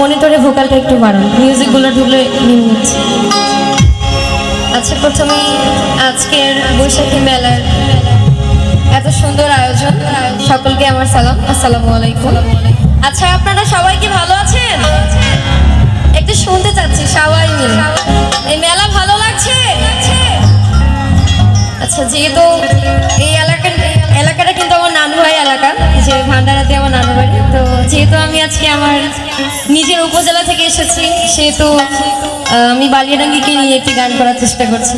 মনিটরে ভোকালটা একটু বাড়ান। মিউজিকগুলো ঢুকলে নিয়ে নিচ্ছি আচ্ছা প্রথমে আজকের বৈশাখী মেলার এত সুন্দর আয়োজন। সকলকে আমার সালাম। আসসালামু আলাইকুম। আচ্ছা আপনারা সবাই কি ভালো আছেন? একটু শুনতে চাচ্ছি, সবাই এই মেলা ভালো লাগছে? আচ্ছা যেহেতু এই এলাকার এলাকাটা কিন্তু আমার নানু ভাই এলাকা যে ভান্ডারাতে আমার নানু বাড়ি তো যেহেতু আমি আজকে আমার নিজের উপজেলা থেকে এসেছি সেহেতু আমি বালিয়াডাঙ্গিকে নিয়ে একটি গান করার চেষ্টা করছি।